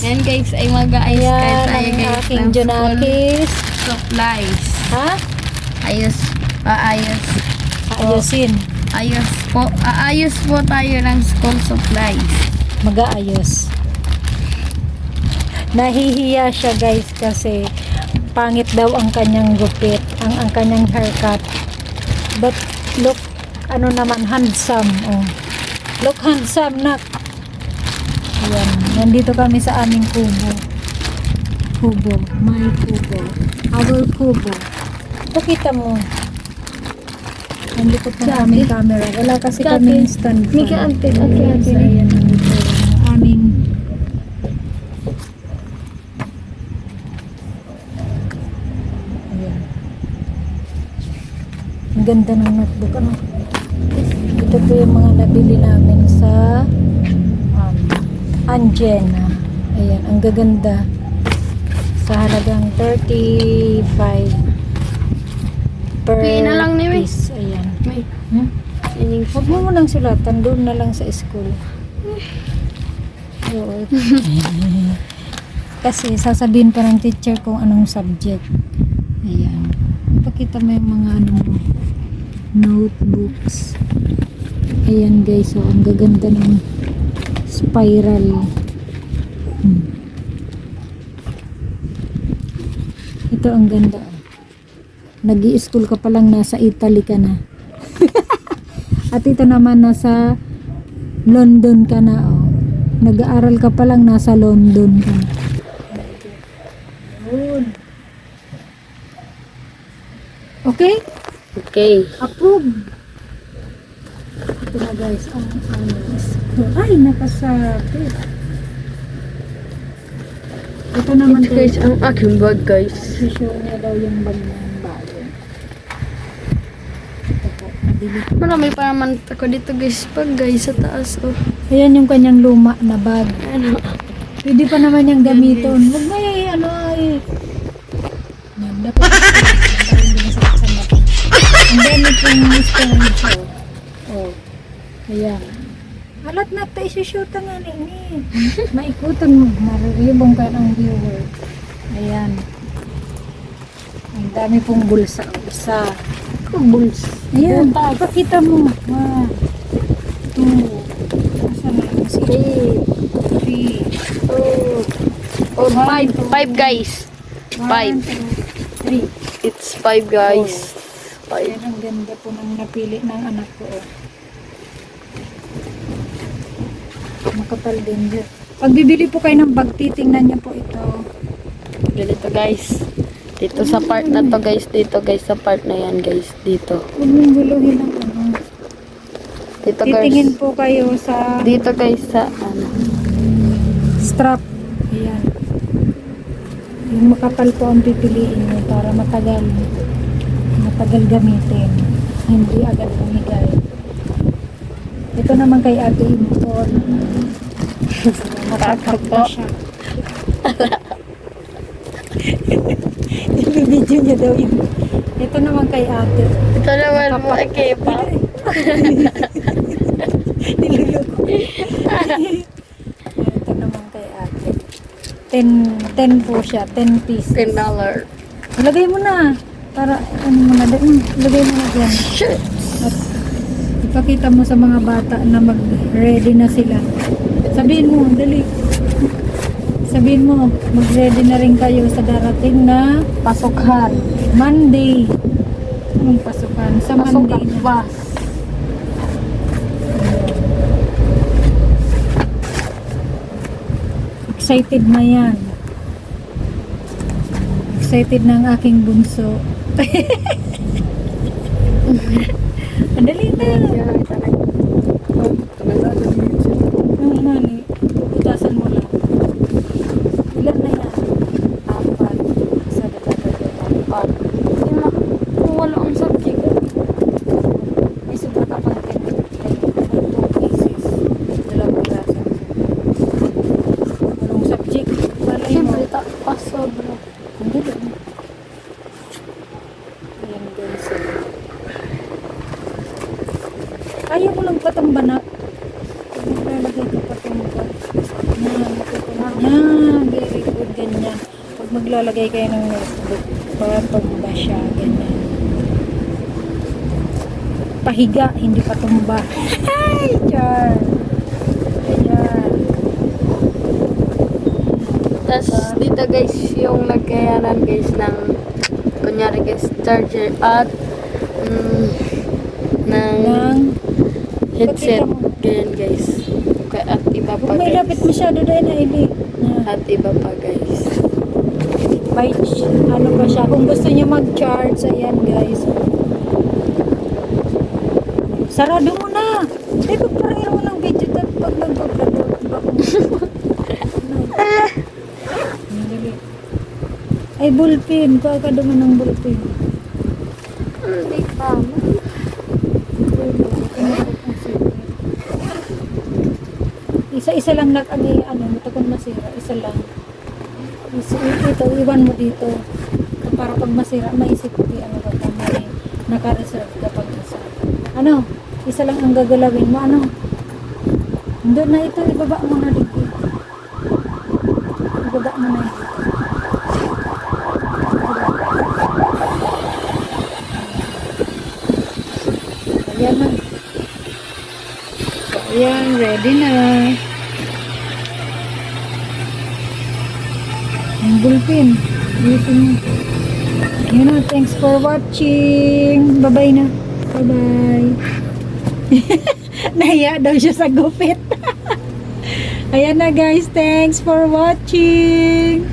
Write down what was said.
Yan guys, ay mag-aayos kayo Ayan, tayo ang guys. aking ng school supplies. Ha? Ayos, paayos. Ayusin. Ayos po, aayos po tayo ng school supplies. Mag-aayos. Nahihiya siya guys kasi pangit daw ang kanyang gupit, ang, ang kanyang haircut. But look, ano naman, handsome. Oh. Look handsome, nak. Ayan, nandito kami sa aming kubo. Kubo, my kubo. Our kubo. Pakita mo. Nandikot na Sa aming camera. Wala kasi Sa kami ate. stand fan. Mika, ate, Ayan, ate. sa ayan, nandito. Ang aming Ayan. Ang ganda ng notebook. Ano? Ito po yung mga nabili namin sa Anjena. Ayan, ang gaganda. Sa halagang 35 per Pay na lang ni May. piece. Ayan. May, Hmm? ining Huwag mo munang sulatan, doon na lang sa school. Oo. Kasi sasabihin pa ng teacher kung anong subject. Ayan. Pakita mo yung mga ano mo, notebooks. Ayan guys, so ang gaganda ng spiral. Hmm. Ito ang ganda. nag school ka pa lang nasa Italy ka na. At ito naman nasa London ka na oh. Nag-aaral ka pa lang nasa London ka na. Okay? Okay. Approve. Ito na guys, ang ano. Ay, nakasapit. Ito naman Ito guys, ang aking bag guys. Show niya daw yung bag ng bago. Marami pa naman ako dito guys. Pag guys, sa taas oh. Ayan yung kanyang luma na bag. Ano? Pwede pa naman niyang gamiton. Huwag mo yung ano ay... Dapat. Ang dami oh. Oh. Ayan. Alat na tayo isushoot nga ni ni. Maikutan mo. Mariribong ka ng viewer. Ayan. Ang dami pong bulsa. Isa. Kubuls. Ayan. Pakita mo. One. Two. Asan na yung si Three. Oh, oh five. Five guys. Five. One, two, three. It's five guys. Five. Ayan ang ganda po ng napili ng anak ko. Oh. Makapal din dyan. Pag bibili po kayo ng bag, titingnan niyo po ito. Ganito guys. Dito sa part na to guys. Dito guys sa part na yan guys. Dito. Huwag mong guluhin ang ano. Dito Titingin guys. po kayo sa Dito guys sa ano. strap. Ayan. Yung makapal po ang pipiliin niyo para matagal. Matagal gamitin. Hindi agad bumigay. Ito naman kay Ate. Matakot po. na siya. Ibibidyo niya daw yun. Ito naman kay ate. Ito naman mo kay pa. Niluloko. Ito naman kay ate. 10, 10 po siya. 10 pieces. Ten dollar. Ilagay mo na. Para ano mo na. Ilagay mo na dyan. Shit. At ipakita mo sa mga bata na mag-ready na sila. Sabihin mo, dali. Sabihin mo, mag-ready na rin kayo sa darating na Pasukan. Monday. Anong pasukan? Sa Monday na. bus. Excited na yan. Excited na ang aking bunso. Andali na. Ang mali. Meron pa tong banak. Maglalagay ko pa tong pa. Yan. Yan, very good, ganyan. Pag maglalagay kayo ng notebook, patumba siya, ganyan. Pahiga, hindi patumba. Ay, char! Ayan. Tapos dito guys, yung nagkayanan guys ng kunyari guys, charger at mm, ng, ng headset. Ganyan guys. At iba pa huwag may lapit guys. masyado dahil na ili. At iba pa guys. By, ano ba siya, kung gusto niya mag-charge, ayan guys. Sarado mo na! Ay, pagparehero mo ng video at pag nag-upload. Ay, bullpen. Kuha ka naman ng bullpen. Hindi pa. Isa-isa lang nag ano, ano, matakon masira. Isa lang. Isa, ito, iwan mo dito. Para pag masira, maisip ko ano ba pa, may naka-reserve ka pag isa. Ano? Isa lang ang gagalawin mo. Ano? Doon na ito, ibaba mo na dito. Ibaba mo na dito. Ayan na. Ayan, ready na. Bullpen. Ayusin mo. Ayan na, thanks for watching. Bye-bye na. Bye-bye. Nahiya daw siya sa gupit. Ayan na guys, thanks for watching.